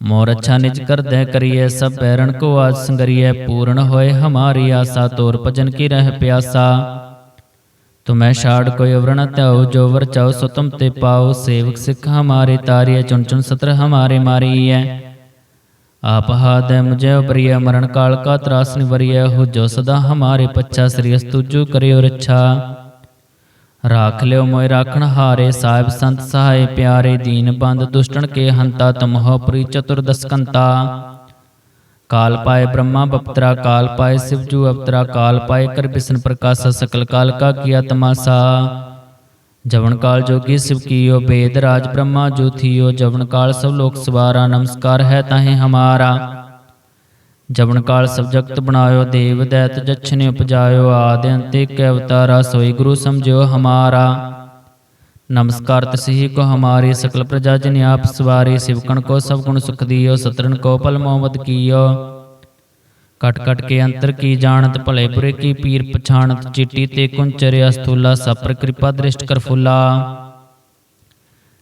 ਮੋਰ ਅੱਛਾ ਨਿਜ ਕਰਦੈ ਕਰੀਐ, ਸਭ ਬੈਰਣ ਕੋ ਆਜ ਸੰਗਰੀਐ, ਪੂਰਨ ਹੋਏ ਹਮਾਰੀ ਆਸਾ, ਤੋਰ ਭਜਨ ਕੀ ਰਹਿ ਪਿਆਸਾ। ਤੁਮੈ ਛਾੜ ਕੋਈ ਅਵਰਣ ਧਿਆਉ ਜੋ ਵਰ ਚਾਉ ਸੋ ਤੁਮ ਤੇ ਪਾਉ, ਸੇਵਕ ਸਿੱਖ ਹਮਾਰੇ ਤਾਰੀਐ ਚੁਨ ਚੁਨ ਸਤਰ ਹਮਾਰੇ ਮਾਰੀਐ। ਆਪ ਹਾਦੈ ਮੁਝੇ ਉਪਰੀਐ, ਮਰਨ ਕਾਲ ਕਾ ਤਰਾਸ ਨਿਵਰੀਐ, ਹੋ ਜੋ ਸਦਾ ਹਮਾਰੇ ਪੱਛਾ, ਸ੍ਰੀ ਅਸਤੁਜੂ ਕਰਿਓ ਰੱਛਾ। ਰਾਖ ਲਿਓ ਮੋਇ ਰਾਖਣ ਹਾਰੇ ਸਾਹਿਬ ਸੰਤ ਸਹਾਏ ਪਿਆਰੇ ਦੀਨ ਬੰਦ ਦੁਸ਼ਟਣ ਕੇ ਹੰਤਾ ਤੁਮਹੁ ਪ੍ਰੀ ਚਤੁਰਦਸਕੰਤਾ ਕਾਲ ਪਾਏ ਬ੍ਰਹਮਾ ਬਪਤਰਾ, ਕਾਲ ਪਾਏ ਸਿਵਜੂ ਅਵਤਰਾ, ਕਾਲ ਪਾਏ ਕਰ ਬਿਸ਼ਨ ਪ੍ਰਕਾਸ਼ਾ, ਸਕਲ ਕਾਲ ਕਾ ਕੀਆ ਤਮਾਸਾ। ਜਵਨ ਕਾਲ ਜੋਗੀ ਸਿਵ ਕੀਓ ਬੇਦ ਰਾਜ ਬ੍ਰਹਮਾ ਜੋ ਥੀਓ, ਜਵਨ ਕਾਲ ਸਭ ਲੋਕ ਸਵਾਰਾ, ਨਮਸਕਾਰ ਹੈ ਤਾਹੇ ਹਮਾਰਾ। ਜਵਨ ਕਾਲ ਸਭ ਜਗਤ ਬਣਾਇਓ, ਦੇਵ ਦੈਤ ਜਛਨੇ ਉਪਜਾਇਓ, ਆਦਿ ਅੰਤੇ ਕੈ ਅਵਤਾਰਾ ਸੋਈ ਗੁਰੂ ਸਮਝਿਓ ਹਮਾਰਾ। ਨਮਸਕਾਰ ਤਸਹੀ ਕੋ ਹਮਾਰੀ ਸਕਲ ਪ੍ਰਜਾ ਜਨ ਆਪ ਸਵਾਰੀ, ਸਿਵਕਣ ਕੋ ਸਭ ਗੁਣ ਸੁਖ ਦਿਓ ਸਤਰਨ ਕੋ ਪਲ ਮੋਹਮਦ ਕੀਓ। ਕਟ ਕਟ ਕੇ ਅੰਤਰ ਕੀ ਜਾਣਤ, ਭਲੇ ਬੁਰੇ ਕੀ ਪੀਰ ਪਛਾਣਤ, ਚਿੱਟੀ ਤੇ ਕੁੰਚਰਿਆ ਸਥੂਲਾ, ਸਪਰ ਕਿਰਪਾ ਦ੍ਰਿਸ਼ਟ ਕਰ ਫੁੱਲਾ।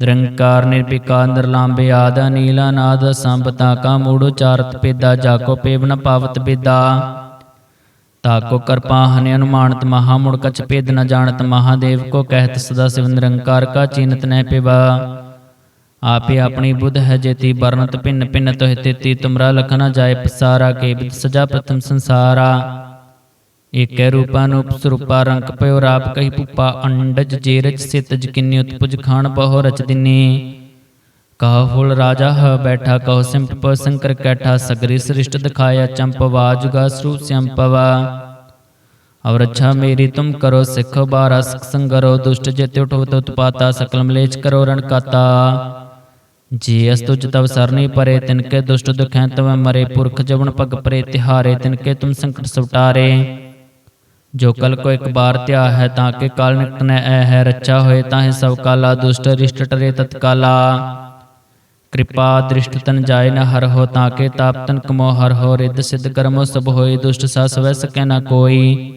ਨਿਰੰਕਾਰ ਨਿਰਭਿਕਾਰ ਨਿਰਲਾਂਬੇ ਆਦ ਨੀਲਾ ਨਾਦ ਸੰਪਤਾ ਕਾ ਮੂੜ ਉਚਾਰਤ ਪੇਦਾ ਜਾਕੋ ਪੇਵਨ ਪਾਵਤ ਬੇਦਾ ਤਾਕੋ ਕਰਪਾ ਹਨਿ ਅਨੁਮਾਨਤ ਮਹਾ ਮੁੜ ਕਛ ਭੇਦ ਨ ਜਾਣਤ, ਮਹਾਦੇਵ ਕੋ ਕਹਿਤ ਸਦਾ ਸਿਵ ਨਿਰੰਕਾਰ ਕਾ ਚੀਨਤ ਨਹਿ ਪਿਵਾ। ਆਪੇ ਆਪਣੀ ਬੁੱਧ ਹੈ ਜੇਤੀ ਵਰਨਤ ਭਿੰਨ ਭਿੰਨ ਤੋਹਿ ਤੇਤੀ, ਤੁਮਰਾ ਲਖ ਜਾਏ ਪਸਾਰਾ, ਕੇ ਬਿਦ ਸਜਾ ਪ੍ਰਥਮ ਸੰਸਾਰਾ। ਏਕੈ ਰੂਪਾ ਨੂਪ ਸਰੂਪਾ ਰੰਕ ਪਇਓ ਰਾਪ ਕਹੀ ਪੁਪਾ ਅੰਡਜ ਜੇਰਜ ਸਿਤਜ ਕਿੰਨੀ ਉਤਪੁਜ ਖਾਨ ਬਹੁ ਰਚ ਦਿਨੀ। ਕਹ ਫੁਲ ਰਾਜਾ ਹ ਬੈਠਾ, ਕਹੋ ਸਿੰਪ ਪ ਸੰਕਰ ਕੈਠਾ, ਸਗਰੀ ਸ੍ਰਿਸ਼ਟ ਦਿਖਾਇਆ ਚੰਪਵਾ ਜੁਗਾ ਸਰੂਪ ਸੰਪਵਾ। ਔਰ ਅੱਛਾ ਮੇਰੀ ਤੁਮ ਕਰੋ ਸਿੱਖ ਬਾਰਾ, ਸਿਖ ਸੰਗਰੋ, ਦੁਸ਼ਟ ਜਿਤੇ ਉਠਵਤ ਉਤਪਾਤਾ, ਸਕਲ ਮਲੇਚ ਕਰੋ ਰਣ ਕਾਤਾ। ਜੀ ਅਸ ਤੁਜ ਤਵ ਸਰਨੀ ਪਰੇ ਤਿਨਕੇ ਦੁਸ਼ਟ ਦੁਖੈ ਤਵ ਮਰੇ, ਪੁਰਖ ਜਵਨ ਪਗ ਪਰੇ ਤਿਹਾਰੇ ਤਿਨਕੇ ਤੁਮ ਸੰਕਟ ਸਵਟਾਰੇ ਜੋ ਕਲ ਕੋ ਇੱਕ ਬਾਰ ਧਿਆ ਹੈ ਤਾਂ ਕਿ ਕਾਲ ਨਿਕਟ ਐ ਹੈ, ਰੱਛਾ ਹੋਏ ਤਾਹੇ ਸਭ ਕਾਲਾ ਦੁਸ਼ਟ ਰਿਸ਼ਟ ਟਰੇ ਤਤਕਾਲਾ। ਕਿਰਪਾ ਦ੍ਰਿਸ਼ਟ ਤਨ ਜਾਏ ਨ ਹਰ ਹੋ ਤਾਂ ਕੇ ਤਾਪ ਤਨ ਕਮੋ ਹਰ ਹੋ, ਰਿੱਧ ਸਿੱਧ ਕਰਮੋ ਸਭ ਹੋਏ, ਦੁਸ਼ਟ ਸਾ ਸਵੈ ਸਕੈ ਨ ਕੋਈ।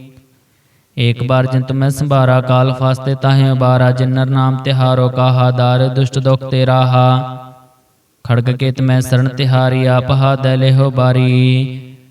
ਏਕ ਬਾਰ ਜਿੰਤ ਮੈਂ ਸੰਭਾਰਾ, ਕਾਲ ਫਾਸਤੇ ਤਾਹੇ ਉਬਾਰਾ ਜਿਨਰ ਨਾਮ ਤਿਹਾਰੋ ਕਾਹਾ ਦਾਰ, ਦੁਸ਼ਟ ਦੁਖ ਤੇ ਰਾਹਾ ਖੜਗ ਕੇਤ ਮੈਂ ਸਰਣ ਤਿਹਾਰੀ, ਆਪ ਹਾਦੈ ਲਿਹੋ ਬਾਰੀ।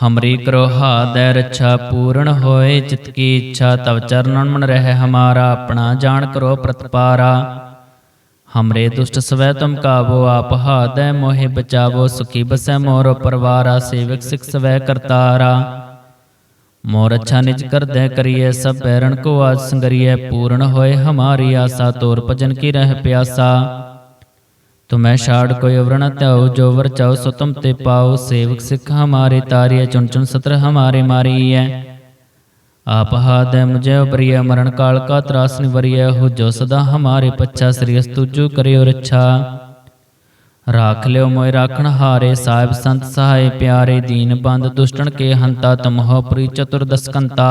ਹਮਰੀ ਕਰੋ ਹਾਦੈ ਰੱਛਾ ਪੂਰਨ ਹੋਏ ਚਿਤ ਕੀ ਇੱਛਾ ਤਵ ਚਰਨਨ ਮਨ ਰਹਿ ਹਮਾਰਾ ਆਪਣਾ ਜਾਣ ਕਰੋ ਪ੍ਰਤਪਾਰਾ ਹਮਰੇ ਦੁਸ਼ਟ ਸਵੈ ਤੁਮ ਕਾਬੋ ਆਪ ਹਾਦੈ ਮੋਹਿ ਬਚਾਵੋ ਸੁਖੀ ਬਸੈ ਮੋਰ ਪਰਵਾਰਾ ਸੇਵਕ ਸਿਖ ਸਵੈ ਕਰਤਾਰਾ ਮੋਰ ਅੱਛਾ ਨਿਜ ਕਰਦੈ ਕਰੀਐ ਸਭ ਬੈਰਣ ਕੋ ਆਜ ਸੰਗਰੀਐ ਪੂਰਨ ਹੋਏ ਹਮਾਰੀ ਆਸਾ ਤੋਰ ਭਜਨ ਕੀ ਰਹਿ ਪਿਆਸਾ ਤੁਮੈ ਛਾੜ ਕੋਈ ਅਵਰਣ ਧਿਆਉ ਜੋ ਵਰ ਚਾਉ ਸੋ ਤੁਮ ਤੇ ਪਾਉ ਸੇਵਕ ਸਿੱਖ ਹਮਾਰੇ ਤਾਰੀਐ ਚੁਨ ਚੁਨ ਸਤਰ ਹਮਾਰੇ ਮਾਰੀਐ। ਆਪ ਹਾਦੈ ਮੁਝੇ ਉਪਰੀਐ, ਮਰਨ ਕਾਲ ਕਾ ਤਰਾਸ ਨਿਵਰੀਐ। ਹੋ ਜੋ ਸਦਾ ਹਮਾਰੇ ਪੱਛਾ, ਸ੍ਰੀ ਅਸਤੁਜੂ ਕਰਿਓ ਰੱਛਾ। ਰਾਖ ਲਿਓ ਮੋਇ ਰਾਖਣ ਹਾਰੇ, ਸਾਹਿਬ ਸੰਤ ਸਹਾਏ ਪਿਆਰੇ। ਦੀਨ ਬੰਦ ਦੁਸ਼ਟਣ ਕੇ ਹੰਤਾ, ਤੁਮਹੁ ਪ੍ਰੀ ਚਤੁਰਦਸਕੰਤਾ।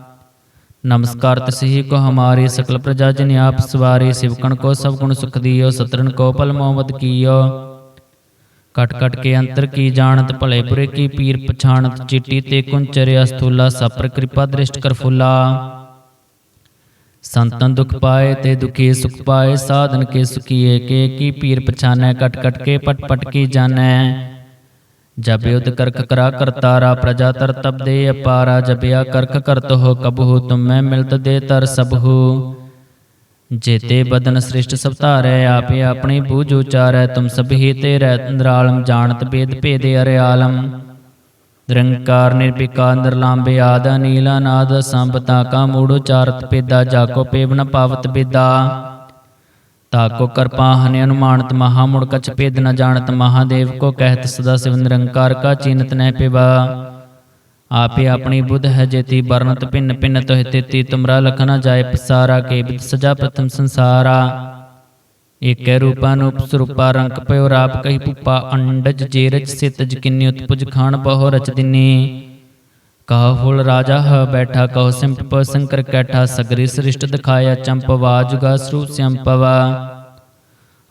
ਨਮਸਕਾਰ ਤਸਹੀ ਕੋ ਹਮਾਰੀ ਸਕਲ ਪ੍ਰਜਾ ਜਨ ਆਪ ਸਵਾਰੀ ਸਿਵਕਣ ਕੋ ਸਭ ਗੁਣ ਸੁਖ ਦੀਓ, ਸਤਰਨ ਕੋ ਪਲ ਮੋਹਮਦ ਕੀਓ। ਕਟ ਕਟ ਕੇ ਅੰਤਰ ਕੀ ਜਾਣਤ, ਭਲੇ ਬੁਰੇ ਕੀ ਪੀਰ ਪਛਾਣਤ, ਚਿੱਟੀ ਤੇ ਕੁੰਚਰਿ ਅਸਥੂਲਾ, ਸਪਰ ਕਿਰਪਾ ਦ੍ਰਿਸ਼ਟ ਕਰ ਸੰਤਨ ਦੁਖ ਪਾਏ ਤੇ ਦੁਖੀ ਸੁਖ ਪਾਏ, ਸਾਧਨ ਕੇ ਸੁਖੀਏ, ਕੇ ਕੀ ਪੀਰ ਪਛਾਨੈ ਕਟ ਕਟ ਕੇ ਪਟ ਪਟ ਕੀ ਜਾਣੈ। ਜਬ ਯੁਧ ਕਰਕ ਕਰਾ ਕਰਤਾਰਾ ਪ੍ਰਜਾ ਤਰ ਤਬ ਦੇ ਅਪਾਰਾ ਜਬਿਆ ਕਰਕ ਕਰਤ ਹੋ ਕਬਹੂ, ਤੁਮੈ ਮਿਲਤ ਦੇ ਤਰ ਸਭੂ ਜੇਤੇ ਬਦਨ ਸ੍ਰਿਸ਼ਟ ਸਭ ਧਾਰੈ, ਆਪੇ ਆਪਣੀ ਬੂਝ ਉਚਾਰੈ, ਤੁਮ ਸਭੀ ਤੇ ਰਹਿ ਨਿਰਾਲਮ, ਜਾਣਤ ਬੇਦ ਭੇਦੇ ਅਰੇ ਆਲਮ ਨਿਰੰਕਾਰ ਨਿਰਵਿਕਾਰ ਨਿਰਲਾਂਬੇ ਆਦ ਨੀਲਾ ਨਾਦ ਸੰਬਤਾ ਕਾ ਮੂੜ ਉਚਾਰਤ ਪੇਦਾ ਜਾਕੋ ਪੇਵਨ ਪਾਵਤ ਬੇਦਾ ਤਾਕੋ ਕਰਪਾ ਹਨਿ ਅਨੁਮਾਨਤ ਮਹਾ ਮੁੜ ਕਛ ਭੇਦ ਨ ਜਾਣਤ, ਮਹਾਦੇਵ ਕੋ ਕਹਿਤ ਸਦਾ ਸਿਵ ਨਿਰੰਕਾਰ ਕਾ ਚੀਨਤ ਨਹਿ ਪਿਵਾ। ਆਪੇ ਆਪਣੀ ਬੁੱਧ ਹੈ ਜੇਤੀ ਬਰਨਤ ਭਿੰਨ ਭਿੰਨ ਤੋਹਿ ਤੇਤੀ, ਤੁਮਰਾ ਲਖ ਨ ਜਾਏ ਪਸਾਰਾ, ਕੇ ਬਿਦ ਸਜਾ ਪ੍ਰਥਮ ਸੰਸਾਰਾ। ਏਕੈ ਰੂਪਾ ਨੂਪ ਸਰੂਪਾ ਰੰਕ ਪਇਓ ਰਾਪ ਕਹੀ ਪੁਪਾ ਅੰਡਜ ਜੇਰਜ ਰਚ ਸਿਤਜ ਕਿੰਨੀ ਉਤਪੁਜ ਖਾਣ ਬਹੁ ਰਚ ਦਿਨੀ। ਕਹ ਫੁਲ ਰਾਜਾ ਹ ਬੈਠਾ ਕਹੋ ਸਿੰਪ ਪ ਸੰਕਰ ਕੈਠਾ ਸਗਰੀ ਸ੍ਰਿਸ਼ਟ ਦਿਖਾਇਆ ਚੰਪਵਾ ਜੁਗਾ ਸਰੂਪ ਸੰਪਵਾ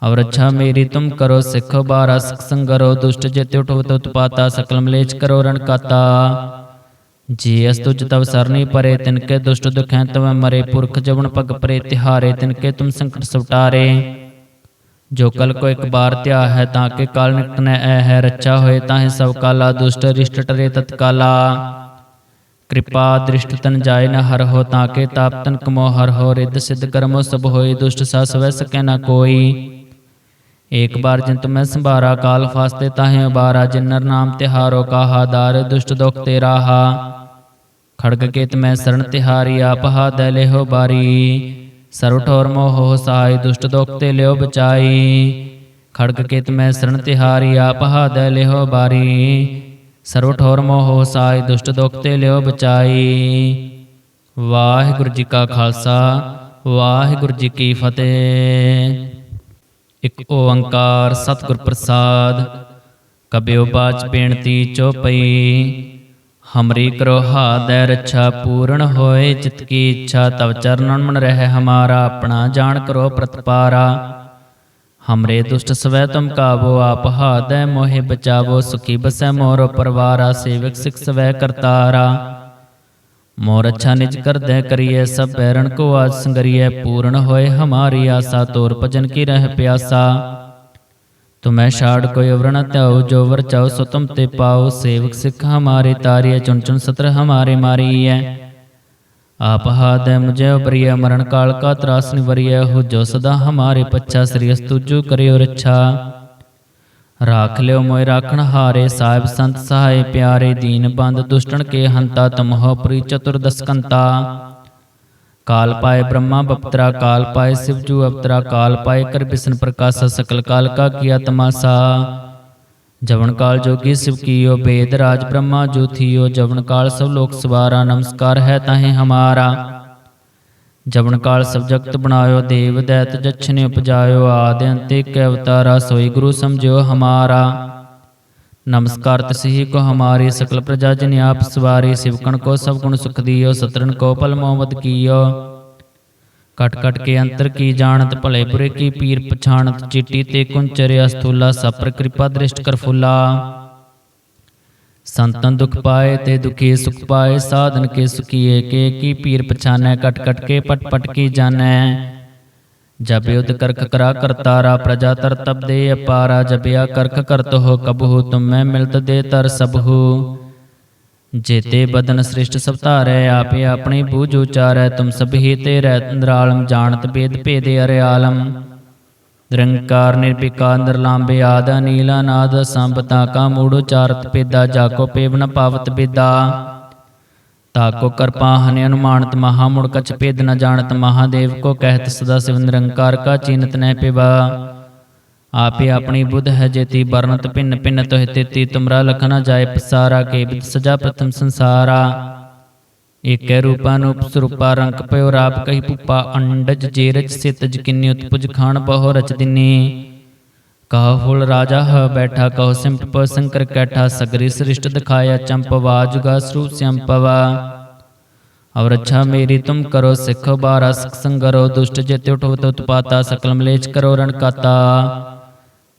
ਅਵ ਰੱਛਾ ਮੇਰੀ ਤੁਮ ਕਰੋ ਸਿੱਖ ਬਾਰਾ ਸਿਖ ਸੰਗਰੋ ਦੁਸ਼ਟ ਜਿਤ ਉਠੋ ਤਤ ਪਾਤਾ ਸਕਲ ਮਲੇਚ ਕਰੋ ਰਣ ਕਾਤਾ ਜੀ ਅਸ ਤੁਜ ਤਵ ਸਰਨੀ ਪਰੇ ਤਿਨਕੇ ਦੁਸ਼ਟ ਦੁਖੈ ਤਵ ਮਰੇ ਪੁਰਖ ਜਵਨ ਪਗ ਪਰੇ ਤਿਹਾਰੇ ਤਿਨਕੇ ਤੁਮ ਸੰਕਟ ਸਵਟਾਰੇ ਜੋ ਕਲ ਕੋ ਇੱਕ ਬਾਰ ਧਿਆ ਹੈ ਤਾਂ ਕਿ ਕਾਲ ਨਿਕਟ ਨ ਐ ਹੈ ਰੱਛਾ ਹੋਏ ਤਾਹੇ ਸਭ ਕਾਲਾ ਦੁਸ਼ਟ ਰਿਸ਼ਟ ਟਰੇ ਤਤਕਾਲਾ ਕਿਰਪਾ ਦ੍ਰਿਸ਼ਟ ਤਨ ਜਾਏ ਨ ਹਰ ਹੋ ਤਾਂ ਕੇ ਤਾਪ ਤਨ ਕਮੋ ਹਰ ਹੋ ਰਿੱਧ ਸਿੱਧ ਕਰਮੋ ਸਭ ਹੋਏ ਦੁਸ਼ਟ ਸਾ ਸਵੈ ਸਕੈ ਨ ਕੋਈ। ਏਕ ਬਾਰ ਜਿਨ ਤੁਮੈ ਸੰਭਾਰਾ ਕਾਲ ਫਾਸਤੇ ਤਾਹੇ ਉਬਾਰਾ, ਜਿਨਰ ਨਾਮ ਤਿਹਾਰੋ ਕਾਹਾ ਦਾਰ ਦੁਸ਼ਟ ਦੁਖ ਤੇ ਰਾਹਾ ਖੜਗ ਕੇਤ ਮੈਂ ਸਰਣ ਤਿਹਾਰੀ ਆਪਹਾ ਦੈ ਲਿਹੋ ਬਾਰੀ। ਸਰਵ ਠੋਰ ਮੋਹ ਸਹਾਇ ਦੁਸ਼ਟ ਦੁਖ ਤੇ ਲਿਓ ਬਚਾਈ। ਖੜਗ ਕੇਤ ਮੈਂ ਸਰਣ ਤਿਹਾਰੀ ਆਪਹਾ ਦੈ ਲਿਹੋ ਬਾਰੀ। ਸਰਵ ਠੋਰ ਮੋਹ ਸਹਾਇ ਦੁਸ਼ਟ ਦੁਖ ਤੇ ਲਿਓ ਬਚਾਈ। ਵਾਹਿਗੁਰੂ ਜੀ ਕਾ ਖਾਲਸਾ, ਵਾਹਿਗੁਰੂ ਜੀ ਕੀ ਫਤਿਹ। ਇਕ ਓੰਕਾਰ ਸਤਿਗੁਰ ਪ੍ਰਸਾਦ, ਕਬਿਓ ਬਾਚ ਬੇਨਤੀ ਚੋਪਈ ਹਮਰੀ ਕਰੋ ਹਾਦੈ ਰੱਛਾ ਪੂਰਨ ਹੋਏ ਚਿਤ ਕੀ ਇੱਛਾ ਤਵ ਚਰਨਨ ਮਨ ਰਹਿ ਹਮਾਰਾ, ਆਪਣਾ ਜਾਣ ਕਰੋ ਪ੍ਰਤਪਾਰਾ। ਹਮਰੇ ਦੁਸ਼ਟ ਸਵੈ ਤੁਮ ਕਾਬੋ ਆਪ ਹਾਦੈ ਮੋਹਿ ਬਚਾਵੋ ਸੁਖੀ ਬਸੈ ਮੋਰ ਪਰਵਾਰਾ ਸੇਵਕ ਸਿਖ ਸਵੈ ਕਰਤਾਰਾ ਮੋਰ ਅੱਛਾ ਨਿਜ ਕਰਦੈ ਕਰੀਏ ਸਭ ਬੈਰਣ ਕੋ ਆਜ ਸੰਗਰੀਏ ਪੂਰਨ ਹੋਏ ਹਮਾਰੀ ਆਸਾ ਤੋਰ ਭਜਨ ਕੀ ਰਹਿ ਪਿਆਸਾ ਤੁਮੈ ਛਾੜ ਕੋਈ ਅਵਰਣ ਧਿਆਉ ਜੋ ਵਰ ਚਾਉ ਸੋ ਤੁਮ ਤੇ ਪਾਉ ਸੇਵਕ ਸਿੱਖ ਹਮਾਰੇ ਤਾਰਿਏ ਚੁਣ ਚੁਣ ਸਤਰ ਹਮਾਰੇ ਮਾਰੀਐ ਆਪ ਹਾਦੈ ਮੁਝੇ ਉਪਰਿਐ, ਮਰਨ ਕਾਲ ਕਾ ਤਰਾਸ ਨਿਵਰਿਐ ਹੋ ਜੋ ਸਦਾ ਹਮਾਰੇ ਪੱਛਾ ਸ੍ਰੀ ਅਸਤੁਜੂ ਕਰਿਓ ਰੱਛਾ। ਰਾਖ ਲਿਓ ਮੋਇ ਰਾਖਣ ਹਾਰੇ, ਸਾਹਿਬ ਸੰਤ ਸਹਾਇ ਪਿਆਰੇ, ਦੀਨ ਬੰਦ ਦੁਸ਼ਟਣ ਕੇ ਹੰਤਾ ਤੁਮਹੁ ਪ੍ਰੀ ਚਤੁਰਦਸਕੰਤਾ ਕਾਲ ਪਾਏ ਬ੍ਰਹਮਾ ਬਪਤਰਾ, ਕਾਲ ਪਾਏ ਸਿਵਜੂ ਅਵਤਰਾ, ਕਾਲ ਪਾਏ ਕਰ ਬਿਸ਼ਨ ਪ੍ਰਕਾਸ਼, ਸਕਲ ਕਾਲ ਕਾ ਕੀਆ ਤਮਾਸਾ। ਜਵਨ ਕਾਲ ਜੋਗੀ ਸਿਵ ਕੀਓ, ਬੇਦ ਰਾਜ ਬ੍ਰਹਮਾ, ਜੋ ਥੀਓ, ਜਵਨ ਕਾਲ ਸਭ ਲੋਕ ਸਵਾਰਾ, ਨਮਸਕਾਰ ਹੈ ਤਾਹੇ ਹਮਾਰਾ। ਜਵਨ ਕਾਲ ਸਭ ਜਗਤ ਬਣਾਇਓ, ਦੇਵ ਦੈਤ ਜਛਨੇ ਉਪਜਾਇਓ, ਆਦਿ ਅੰਤ ਏਕ ਅਵਤਾਰਾ, ਸੋਈ ਗੁਰੂ ਸਮਝਿਓ ਹਮਾਰਾ। ਨਮਸਕਾਰ ਤਸਹੀ ਕੋ ਹਮਾਰੀ ਸਕਲ ਪ੍ਰਜਾ ਜਨ ਆਪ ਸਵਾਰੀ, ਸਿਵਕਣ ਕੋ ਸਭ ਗੁਣ ਸੁਖ ਦੀਓ ਸਤਰਨ ਕੋ ਪਲ ਮੋਹਮਦ ਕੀਓ। ਕਟ ਕਟ ਕੇ ਅੰਤਰ ਕੀ ਜਾਣਤ, ਭਲੇ ਬੁਰੇ ਕੀ ਪੀਰ ਪਛਾਣਤ, ਚਿੱਟੀ ਤੇ ਕੁੰਚਰਿ ਅਸਥੂਲਾ ਸਪਰ ਕਿਰਪਾ ਦ੍ਰਿਸ਼ਟ ਕਰ ਫੁੱਲਾ। ਸੰਤਨ ਦੁਖ ਪਾਏ ਤੇ ਦੁਖੀ ਸੁਖ ਪਾਏ, ਸਾਧਨ ਕੇ ਸੁਖੀਏ, ਕੇ ਕੀ ਪੀਰ ਪਛਾਨੈ, ਕਟ ਕਟ ਕੇ ਪਟ ਪਟ ਕੀ ਜਾਣੈ। ਜਬ ਯੁਧ ਕਰਖ ਕਰਾ ਕਰਤਾਰਾ ਪ੍ਰਜਾ ਤਰ ਤਬ ਦੇ ਅਪਾਰਾ ਜਬਿਆ ਕਰਖ ਕਰਤ ਹੋ ਕਬਹੂ, ਤੁਮੈ ਮਿਲਤ ਦੇ ਤਰ ਸਬਹੂ ਜੇਤੇ ਬਦਨ ਸ੍ਰਿਸ਼ਟ ਸਭ ਧਾਰੈ ਆਪੇ ਆਪਣੀ ਬੂਝ ਉਚਾਰੈ ਤੁਮ ਸਭੀ ਤੇ ਰਹਿ ਨਿਰਾਲਮ ਜਾਣਤ ਭੇਦੇ ਅਰੇ ਆਲਮ ਨਿਰੰਕਾਰ ਨਿਰਵਿਕਾਰ ਨਿਰਲਾਂਬੇ ਆਦ ਨੀਲਾ ਨਾਦ ਸੰਬਤਾ ਕਾ ਮੂੜ ਉਚਾਰਤ ਪੇਦਾ ਜਾਕੋ ਪੇਵਨ ਪਾਵਤ ਬੇਦਾ ਤਾਕੋ ਕਰਪਾ ਹਨਿ ਅਨੁਮਾਨਤ ਮਹਾ ਮੁੜ ਕਛ ਭੇਦ ਨ ਜਾਣਤ ਮਹਾਦੇਵ ਕੋ ਕਹਿਤ ਸਦਾ ਸਿਵ ਨਿਰੰਕਾਰ ਕਾ ਚੀਨਤ ਨਹਿ ਪਿਵਾ। ਆਪੇ ਆਪਣੀ ਬੁੱਧ ਹੈ ਜੇਤੀ ਬਰਨਤ ਭਿੰਨ ਭਿੰਨ ਤੋਹਿ ਤੇਤੀ ਤੁਮਰਾ ਲਖ ਨ ਜਾਏ ਪਸਾਰਾ ਕੇ ਬਿਦ ਸਜਾ ਪ੍ਰਥਮ ਸੰਸਾਰਾ। ਏਕੈ ਰੂਪਾ ਨੂਪ ਸਰੂਪਾ ਰੰਕ ਪਇਓ ਰਾਪ ਕਹੀ ਪੁਪਾ ਅੰਡਜ ਜੇ ਰਚ ਸਿਤਜ ਕਿੰਨੀ ਉਤਪੁਜ ਖਾਨ ਬਹੁ ਰਚ ਦਿਨੀ। ਕਹੋ ਫੁੱਲ ਰਾਜਾ ਹ ਬੈਠਾ ਕਹੋ ਸਿੰਪ ਸੰਕਰ ਕੈਠਾ ਸਗਰੀ ਸ੍ਰਿਸ਼ਟ ਦਿਖਾਇਆ ਚੰਪਵਾ ਜੁਗਾ ਸਰੂਪ ਸੰਪਵਾ ਅਵ ਰੱਛਾ ਮੇਰੀ ਤੁਮ ਕਰੋ ਸਿੱਖ ਬਾਰਾ ਸਿਖ ਸੰਗਰੋ ਦੁਸ਼ਟ ਜਿਤੇ ਉਠੋ ਤਤ ਪਾਤਾ ਸਕਲ ਮਲੇਚ ਕਰੋ ਰਣ ਕਾਤਾ।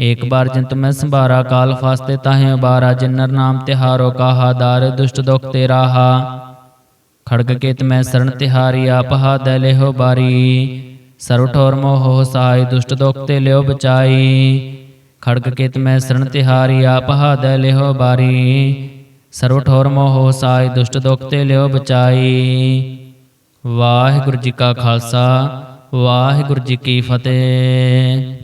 ਏਕ ਬਾਰ ਜਿੰਤ ਮੈਂ ਸੰਭਾਰਾ, ਕਾਲ ਫਾਸਤੇ ਤਾਹੇ ਉਬਾਰਾ, ਜਿਨਰ ਨਾਮ ਤਿਹਾਰੋ, ਕਾਹਾ ਦਾਰ, ਦੁਸ਼ਟ ਦੁਖ ਤੇ ਰਾਹਾ ਖੜਗ ਕੇਤ ਮੈਂ ਸਰਣ ਤਿਹਾਰੀ, ਆਪ ਹਾ ਦੈ ਲਿਹੋ ਬਾਰੀ। ਸਰਵ ਠੋਰ ਮੋਹ ਸਾਈ, ਦੁਸ਼ਟ ਦੁਖ ਤੇ ਲਿਓ ਬਚਾਈ। ਖੜਗ ਕੇਤ ਮੈਂ ਸਰਣ ਤਿਹਾਰੀ, ਆਪ ਹਾ ਦੈ ਲਿਹੋ ਬਾਰੀ। ਸਰਵ ਠੋਰ ਮੋਹ ਸਾਈ, ਦੁਸ਼ਟ ਦੁਖ ਤੇ ਲਿਓ ਬਚਾਈ। ਵਾਹਿਗੁਰੂ ਜੀ ਕਾ ਖਾਲਸਾ, ਵਾਹਿਗੁਰੂ ਜੀ ਕੀ ਫਤਿਹ।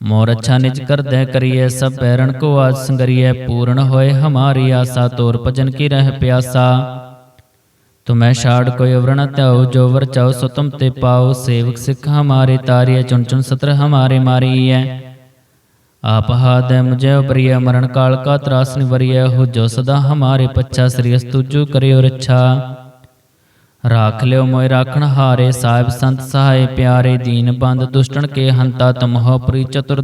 ਮੋਰ ਅੱਛਾ ਨਿਜ ਕਰਦੈ ਕਰੀਏ ਸਭ ਬੈਰਣ ਕੋ ਆਜ ਸੰਗਰੀਏ ਪੂਰਨ ਹੋਏ ਹਮਾਰੀ ਆਸਾ, ਤੋਰ ਭਜਨ ਕੀ ਰਹਿ ਪਿਆਸਾ। ਤੁਮੈ ਛਾੜ ਕੋਈ ਅਵਰਣ ਧਿਆਉ ਜੋ ਵਰ ਚਾਉ ਸੋ ਤੁਮ ਤੇ ਪਾਉ, ਸੇਵਕ ਸਿੱਖ ਹਮਾਰੇ ਤਾਰੀਏ ਚੁਣ ਚੁਣ ਸਤਰ ਹਮਾਰੇ ਮਾਰੀਐ। ਆਪ ਹਾਦੈ ਮੁਝੇ ਉਬਰੀਐ, ਮਰਨ ਕਾਲ ਕਾ ਤਰਾਸ ਨਿਵਰੀਐ, ਹੋ ਜੋ ਸਦਾ ਹਮਾਰੇ ਪੱਛਾ, ਸ੍ਰੀ ਅਸਤੁਜੂ ਕਰਿਓ ਰੱਛਾ। ਰਾਖ ਲਿਓ ਮੋਇ ਰਾਖਣ ਹਾਰੇ ਸਾਹਿਬ ਸੰਤ ਸਹਾਏ ਪਿਆਰੇ ਦੀਨ ਬੰਦ ਦੁਸ਼ਟਣ ਕੇ ਹੰਤਾ ਤੁਮਹੁ ਪ੍ਰੀ ਚਤੁਰ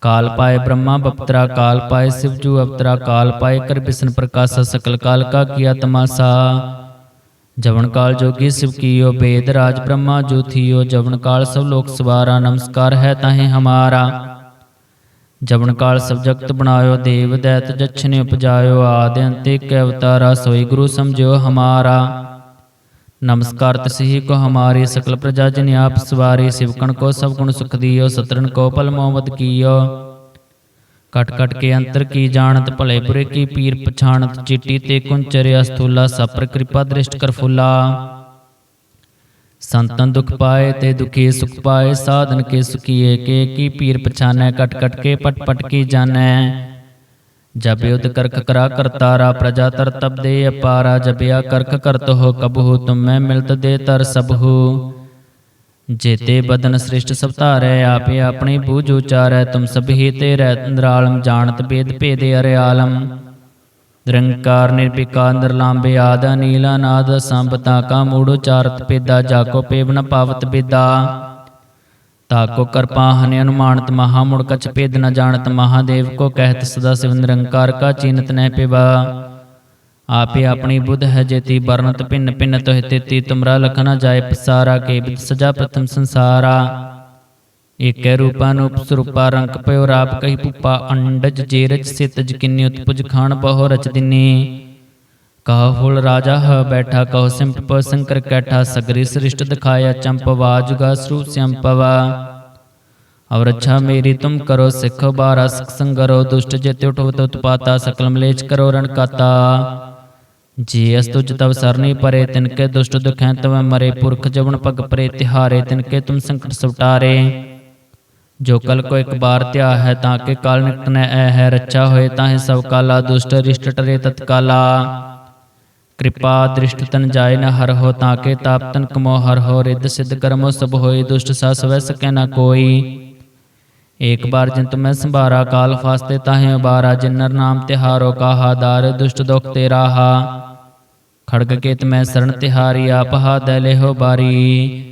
ਕਾਲ ਪਾਏ ਬ੍ਰਹਮਾ ਬਪਤਰਾ, ਕਾਲ ਪਾਏ ਸਿਵਜੂ ਅਵਤਰਾ, ਕਾਲ ਪਾਏ ਕਰ ਬਿਸ਼ਨ ਪ੍ਰਕਾਸ਼ਾ ਸਕਲ ਕਾਲ ਕਾ ਕੀਆ ਤਮਾਸਾ। ਜਵਨ ਕਾਲ ਜੋਗੀ ਸਿਵ ਕੀਓ ਬੇਦ ਰਾਜ ਬ੍ਰਹਮਾ ਜੋ ਥੀਓ, ਜਵਨ ਕਾਲ ਸਭ ਲੋਕ ਸਵਾਰਾ, ਨਮਸਕਾਰ ਹੈ ਤਾਹੇ ਹਮਾਰਾ। ਜਵਨ ਕਾਲ ਸਭ ਜਗਤ ਬਣਾਇਓ, ਦੇਵ ਦੈਤ ਜਛਨੇ ਉਪਜਾਇਓ, ਆਦਿ ਅੰਤੇ ਕੈ ਅਵਤਾਰਾ ਸੋਈ ਗੁਰੂ ਸਮਝਿਓ ਹਮਾਰਾ। ਨਮਸਕਾਰ ਤਸਹੀ ਕੋ ਹਮਾਰੀ ਸਕਲ ਪ੍ਰਜਾ ਜਨ ਆਪ ਸਵਾਰੀ, ਸਿਵਕਣ ਕੋ ਸਭ ਗੁਣ ਸੁਖ ਦੀਓ ਸਤਰਨ ਕੋ ਪਲ ਮੋਹਮਦ ਕੀਓ। ਕਟ ਕਟ ਕੇ ਅੰਤਰ ਕੀ ਜਾਣਤ, ਭਲੇ ਬੁਰੇ ਕੀ ਪੀਰ ਪਛਾਣਤ, ਚਿੱਟੀ ਤੇ ਕੁੰਚਰਿ ਅਸਤੂਲਾ ਸਪਰ ਕਿਰਪਾ ਦ੍ਰਿਸ਼ਟ ਕਰ ਫੁੱਲਾ। ਸੰਤਨ ਦੁਖ ਪਾਏ ਤੇ ਦੁਖੀ ਸੁਖ ਪਾਏ, ਸਾਧਨ ਕੇ ਸੁਖੀਏ, ਕੇ ਕੀ ਪੀਰ ਪਛਾਨੈ, ਕਟ ਕਟ ਕੇ ਪਟ ਪਟ ਕੀ ਜਾਣੈ। ਜਬ ਯੁਧ ਕਰਕ ਕਰਾ ਕਰਤਾਰਾ ਪ੍ਰਜਾ ਤਰ ਤਬ ਦੇ ਅਪਾਰਾ ਜਬਿਆ ਕਰਖ ਕਰਤ ਹੋ ਕਬਹੂ, ਤੁਮੈ ਮਿਲਤ ਦੇ ਤਰ ਸਭੂ ਜੇਤੇ ਬਦਨ ਸ੍ਰਿਸ਼ਟ ਸਭ ਧਾਰੈ, ਆਪੇ ਆਪਣੀ ਬੂਝ ਉਚਾਰੈ, ਤੁਮ ਸਭੀ ਤੇ ਰਹਿ ਨਿਰਾਲਮ ਜਾਣਤ ਬੇਦ ਭੇਦੇ ਅਰਿਆਲਮ। ਨਿਰੰਕਾਰ ਨਿਰਵਿਕਾਰ ਨਿਰਲਾਂਬੇ ਆਦ ਨੀਲਾ ਨਾਦ ਸੰਪਤਾ ਕਾ ਮੂੜ ਉਚਾਰਤ ਪੇਦਾ ਜਾਕੋ ਪੇਵਨ ਪਾਵਤ ਬੇਦਾ ਤਾਕੋ ਕਰਪਾ ਹਨਿ ਅਨੁਮਾਨਤ ਮਹਾ ਮੁੜ ਕਛ ਭੇਦ ਨ ਜਾਣਤ ਮਹਾਦੇਵ ਕੋ ਕਹਿਤ ਸਦਾ ਸਿਵ ਨਿਰੰਕਾਰ ਕਾ ਚੀਨਤ ਨਹਿ ਪਿਵਾ। ਆਪੇ ਆਪਣੀ ਬੁੱਧ ਹੈ ਜੇਤੀ ਵਰਨਤ ਭਿੰਨ ਭਿੰਨ ਤੋਹਿ ਤੇਤੀ, ਤੁਮਰਾ ਲਖ ਜਾਏ ਪਸਾਰਾ ਕੇ ਬਿਦ ਸਜਾ ਪ੍ਰਥਮ ਸੰਸਾਰਾ। ਏਕੈ ਰੂਪਾ ਨੂਪ ਸਰੂਪਾ ਰੰਕ ਪਇਓ ਰਾਪ ਕਹੀ ਪੁਪਾ ਅੰਡਜ ਜੇਰਜ ਸਿਤਜ ਕਿੰਨੀ ਉਤਪੁਜ ਖਾਨ ਬਹੁ ਰਚ ਦਿਨੀ। ਕਹੋ ਫੁੱਲ ਰਾਜਾ ਹ ਬੈਠਾ, ਕਹੋ ਸਿੰਪ ਸੰਕਰ ਕੈਠਾ, ਸਗਰੀ ਸ੍ਰਿਸ਼ਟ ਦਿਖਾਇਆ ਚੰਪਵਾ ਜੁਗਾ ਸਰੂਪ ਸੰਪਵਾ। ਅਵ ਰੱਛਾ ਮੇਰੀ ਤੁਮ ਕਰੋ, ਸਿੱਖ ਬਾਰਾ, ਸਿਖ ਸੰਗਰੋ, ਦੁਸ਼ਟ ਜਿਤੇ ਉਠੋ ਤਤ ਪਾਤਾ ਸਕਲ ਮਲੇਚ ਕਰੋ ਰਣਕਾਤਾ ਜੇ ਜੀ ਅਸ ਤੁਜ ਤਵ ਸਰਨੀ ਪਰੇ, ਤਿਨਕੇ ਦੁਸ਼ਟ ਦੁਖੈ ਤਵ ਮਰੇ, ਪੁਰਖ ਜਵਨ ਪਗ ਪਰੇ, ਤਿਹਾਰੇ ਤਿਨਕੇ ਤੁਮ ਸੰਕਟ ਸਵਟਾਰੇ ਜੋ ਕਲ ਕੋ ਇੱਕ ਬਾਰ ਧਿਆ ਹੈ ਤਾਂ ਕੇ ਕਾਲ ਨਿਕਟਨੈ ਐ ਹੈ, ਰੱਛਾ ਹੋਏ ਤਾਹੇ ਸਭ ਕਾਲਾ ਦੁਸ਼ਟ ਰਿਸ਼ਟ ਟਰੇ ਤਤਕਾਲਾ। ਕਿਰਪਾ ਦ੍ਰਿਸ਼ਟ ਤਨ ਜਾਏ ਨ ਹਰ ਹੋ ਤਾਂ ਕੇ ਤਾਪ ਤਨ ਕਮੋ ਹਰ ਹੋ, ਰਿੱਧ ਸਿੱਧ ਕਰਮੋ ਸਭ ਹੋਏ, ਦੁਸ਼ਟ ਸਾ ਸਵੈ ਸਕੈ ਨ ਕੋਈ। ਏਕ ਬਾਰ ਜਿੰਤ ਮੈਂ ਸੰਭਾਰਾ, ਕਾਲ ਫਾਸਤੇ ਤਾਹੇ ਉਬਾਰਾ, ਜਿਨਰ ਨਾਮ ਤਿਹਾਰੋ ਕਾਹਾ ਦਾਰ, ਦੁਸ਼ਟ ਦੁਖ ਤੇ ਰਾਹਾ ਖੜਗ ਕੇਤ ਮੈਂ ਸਰਣ ਤਿਹਾਰੀ, ਆਪ ਦੈ ਲਿਹੋ ਬਾਰੀ।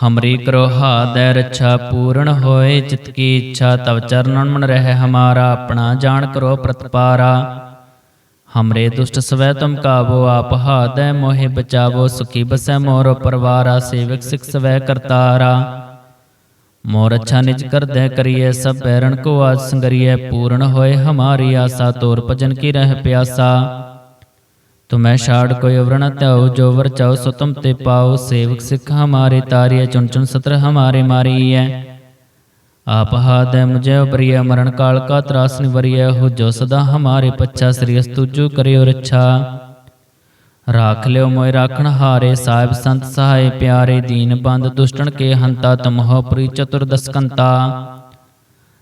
ਹਮਰੀ ਕਰੋ ਹਾਦੈ ਰੱਛਾ ਪੂਰਨ ਹੋਏ ਚਿਤ ਕੀ ਇੱਛਾ ਤਵ ਚਰਨਨ ਮਨ ਰਹਿ ਹਮਾਰਾ ਆਪਣਾ ਜਾਣ ਕਰੋ ਪ੍ਰਤਪਾਰਾ ਹਮਰੇ ਦੁਸ਼ਟ ਸਵੈ ਤੁਮ ਕਾਬੋ ਆਪ ਹਾਦੈ ਮੋਹਿ ਬਚਾਵੋ ਸੁਖੀ ਬਸੈ ਮੋਰ ਪਰਵਾਰਾ ਸੇਵਕ ਸਿਖ ਸਵੈ ਕਰਤਾਰਾ ਮੋਰ ਅੱਛਾ ਨਿਜ ਕਰਦੈ ਕਰੀਏ ਸਭ ਬੈਰਣ ਕੋ ਆਜ ਸੰਗਰੀਏ ਪੂਰਨ ਹੋਏ ਹਮਾਰੀ ਆਸਾ ਤੋਰ ਭਜਨ ਕੀ ਰਹਿ ਪਿਆਸਾ ਤੁਮੈ ਛਾੜ ਕੋਈ ਅਵਰਣ ਧਿਆਉ ਜੋ ਵਰ ਚਾਉ, ਸੋ ਤੇ ਪਾਉ। ਸੇਵਕ ਸਿੱਖ ਹਮਾਰੇ ਤਾਰਿਏ ਚੁਨ ਚੁਨ ਸਤਰ ਹਮਾਰੇ ਮਾਰੀਐ। ਆਪ ਹਾਦੈ ਮੁਝੇ ਉਬਰੀਐ ਮਰਨ ਕਾਲ ਕਾ ਤਰਾਸ ਨਿਵਰੀਐ। ਹੋ ਜੋ ਸਦਾ ਹਮਾਰੇ ਪੱਛਾ, ਸ੍ਰੀ ਅਸਤੁਜੂ ਕਰਿਓ ਰੱਛਾ। ਰਾਖ ਲਿਓ ਮੋਇ ਰਾਖਣ ਹਾਰੇ, ਸਾਹਿਬ ਸੰਤ ਸਹਾਏ ਪਿਆਰੇ। ਦੀਨ ਬੰਦ ਦੁਸ਼ਟਣ ਕੇ ਹੰਤਾ, ਤਮਹੁ ਪ੍ਰੀ ਚਤੁਰਦਸਕੰਤਾ।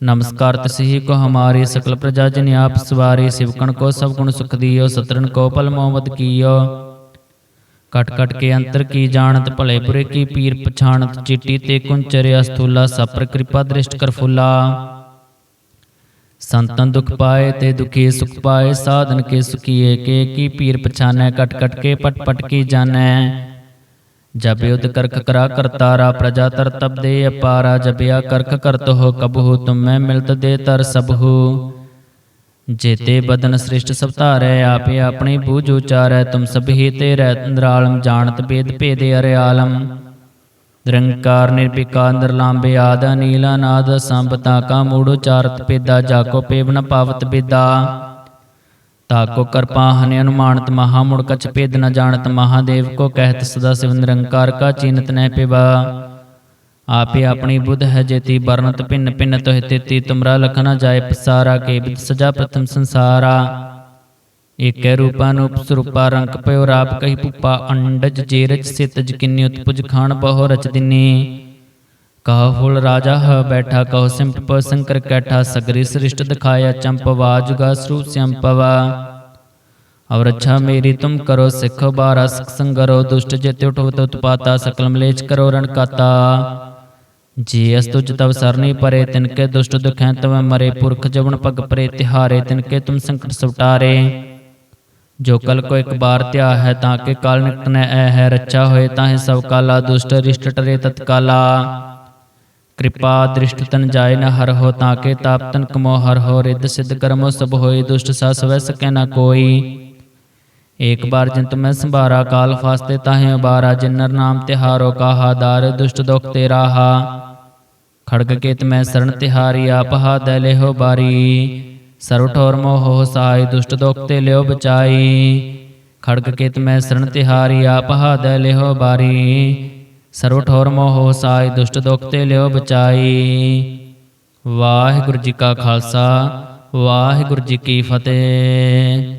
ਨਮਸਕਾਰ ਤਸਹੀ ਕੋ ਹਮਾਰੀ ਸਕਲ ਪ੍ਰਜਾ ਜਨ ਆਪ ਸਵਾਰੀ ਸਿਵਕਣ ਕੋ ਸਭ ਗੁਣ ਸੁਖ ਦੀਓ, ਸਤਰਨ ਕੋ ਪਲ ਮੋਹਮਦ ਕੀਓ। ਕਟ ਕਟ ਕੇ ਅੰਤਰ ਕੀ ਜਾਣਤ, ਭਲੇ ਬੁਰੇ ਕੀ ਪੀਰ ਪਛਾਣਤ, ਚਿੱਟੀ ਤੇ ਕੁੰਚਰਿ ਅਸਥੂਲਾ, ਸਪਰ ਕਿਰਪਾ ਦ੍ਰਿਸ਼ਟ ਕਰ ਫੁੱਲਾ। ਸੰਤਨ ਦੁਖ ਪਾਏ ਤੇ ਦੁਖੀ ਸੁਖ ਪਾਏ, ਸਾਧਨ ਕੇ ਸੁਖੀਏ, ਕੇ ਕੀ ਪੀਰ ਪਛਾਨੈ ਕਟ ਕਟ ਕੇ ਪਟ ਪਟ ਕੀ ਜਾਣੈ। ਜਬ ਯੁਧ ਕਰਖ ਕਰਾ ਕਰਤਾਰਾ ਪ੍ਰਜਾ ਤਰ ਤਬ ਦੇ ਅਪਾਰਾ ਜਬਿਆ ਕਰਖ ਕਰਤ ਹੋ ਕਬਹੂ, ਤੁਮੈ ਮਿਲਤ ਦੇ ਤਰ ਸਭੂ ਜੇਤੇ ਬਦਨ ਸ੍ਰਿਸ਼ਟ ਸਭ ਆਪੇ ਆਪਣੇ ਬੂਝ ਉਚਾਰੈ, ਤੁਮ ਸਭੀ ਤੇ ਰਹਿ ਨਿਰਾਲਮ, ਜਾਣਤ ਬੇਦ ਭੇਦੇ ਅਰੇ ਆਲਮ ਨਿਰੰਕਾਰ ਨਿਰਭਿਕਾਰ ਨਿਰਲਾਂਬੇ ਆਦ ਨੀਲਾ ਨਾਦ ਸੰਬਤਾ ਕਾ ਮੂੜ ਉਚਾਰਤ ਪੇਦਾ ਜਾਕੋ ਪੇਵ ਨ ਪਾਵਤ ਬੇਦਾ। ਤਾਕੋ ਕਰਪਾ ਹਨਿ ਅਨੁਮਾਨਤ ਮਹਾ ਮੁੜ ਕਛ ਭੇਦ ਨ ਜਾਣਤ, ਮਹਾਦੇਵ ਕੋ ਕਹਿਤ ਸਦਾ ਸਿਵ ਨਿਰੰਕਾਰ ਕਾ ਚੀਨਤ ਨਹਿ ਪਿਵਾ। ਆਪੇ ਆਪਣੀ ਬੁੱਧ ਹੈ ਜੇਤੀ ਬਰਨਤ ਭਿੰਨ ਭਿੰਨ ਤੋਹਿ ਤੇਤੀ, ਤੁਮਰਾ ਲਖ ਨ ਜਾਏ ਪਸਾਰਾ ਕੇ ਬਿਦ ਸਜਾ ਪ੍ਰਥਮ ਸੰਸਾਰਾ। ਏਕੈ ਰੂਪਾ ਨੂਪ ਸਰੂਪਾ ਰੰਕ ਪਇਓ ਰਾਪ ਕਹੀ ਪੁਪਾ ਅੰਡਜ ਜੇਰਜ ਰਚ ਸਿਤਜ ਕਿੰਨੀ ਉਤਪੁਜ ਖਾਣ ਬਹੁ ਰਚ ਦਿਨੀ। ਕਹ ਫੁਲ ਰਾਜਾ ਹ ਬੈਠਾ ਕਹੋ ਸਿੰਪ ਸੰਕਰ ਕੈਠਾ ਸਗਰੀ ਸ੍ਰਿਸ਼ਟ ਦਿਖਾਇਆ ਚੰਪਵਾ ਜੁਗਾ ਸਰੂਪ ਸੰਪਵਾ ਔਰ ਅੱਛਾ ਮੇਰੀ ਤੁਮ ਕਰੋ ਸਿੱਖ ਬਾਰਾ ਸਿਖ ਸੰਗਰੋ ਦੁਸ਼ਟ ਜਿਤ ਉਠਵਤ ਉਤਪਾਤਾ ਸਕਲ ਮਲੇਚ ਕਰੋ ਰਣ ਕਾਤਾ ਜੀ ਅਸ ਤੁਜ ਤਵ ਸਰਨੀ ਪਰੇ ਤਿਨਕੇ ਦੁਸ਼ਟ ਦੁਖੈ ਤਵ ਮਰੇ ਪੁਰਖ ਜਵਨ ਪਗ ਪਰੇ ਤਿਹਾਰੇ ਤਿਨਕੇ ਤੁਮ ਸੰਕਟ ਸਵਟਾਰੇ ਜੋ ਕਲ ਕੋ ਇੱਕ ਬਾਰ ਧਿਆ ਹੈ ਤਾਂ ਕਿ ਕਾਲ ਨਿਕਟ ਨੈ ਐ ਹੈ ਰੱਛਾ ਹੋਏ ਤਾਹੇ ਸਭ ਕਾਲਾ ਦੁਸ਼ਟ ਰਿਸ਼ਟ ਟਰੇ ਤਤਕਾਲਾ ਕਿਰਪਾ ਦ੍ਰਿਸ਼ਟ ਤਨ ਜਾਏ ਨ ਹਰ ਹੋ ਤਾਂ ਕੇ ਤਾਪ ਤਨ ਕਮੋ ਹਰ ਹੋ ਰਿੱਧ ਸਿੱਧ ਕਰਮੋ ਸਭ ਹੋਏ ਦੁਸ਼ਟ ਸਾ ਸਵੈ ਸਕੈ ਨ ਕੋਈ। ਏਕ ਬਾਰ ਜਿੰਤ ਮੈਂ ਸੰਭਾਰਾ ਕਾਲ ਫਾਸਤੇ ਤਾਹੇ ਉਬਾਰਾ, ਜਿਨਰ ਨਾਮ ਤਿਹਾਰੋ ਕਾਹਾ ਦਾਰ ਦੁਸ਼ਟ ਦੁਖ ਤੇ ਰਾਹਾ ਖੜਗ ਕੇਤ ਮੈਂ ਸਰਣ ਤਿਹਾਰੀ ਆਪਹਾ ਦੈ ਲਿਹੋ ਬਾਰੀ। ਸਰਵ ਠੋਰ ਮੋਹ ਸਾਈ ਦੁਸ਼ਟ ਦੁਖ ਤੇ ਲਿਓ ਬਚਾਈ। ਖੜਗ ਕੇਤ ਮੈਂ ਸਰਣ ਤਿਹਾਰੀ ਆਪਹਾ ਦੈ ਲਿਹੋ ਬਾਰੀ। ਸਰਵ ਠੋਰ ਮੋਹ ਸਾਈ ਦੁਸ਼ਟ ਦੁਖ ਤੇ ਲਿਓ ਬਚਾਈ। ਵਾਹਿਗੁਰੂ ਜੀ ਕਾ ਖਾਲਸਾ, ਵਾਹਿਗੁਰੂ ਜੀ ਕੀ ਫਤਿਹ।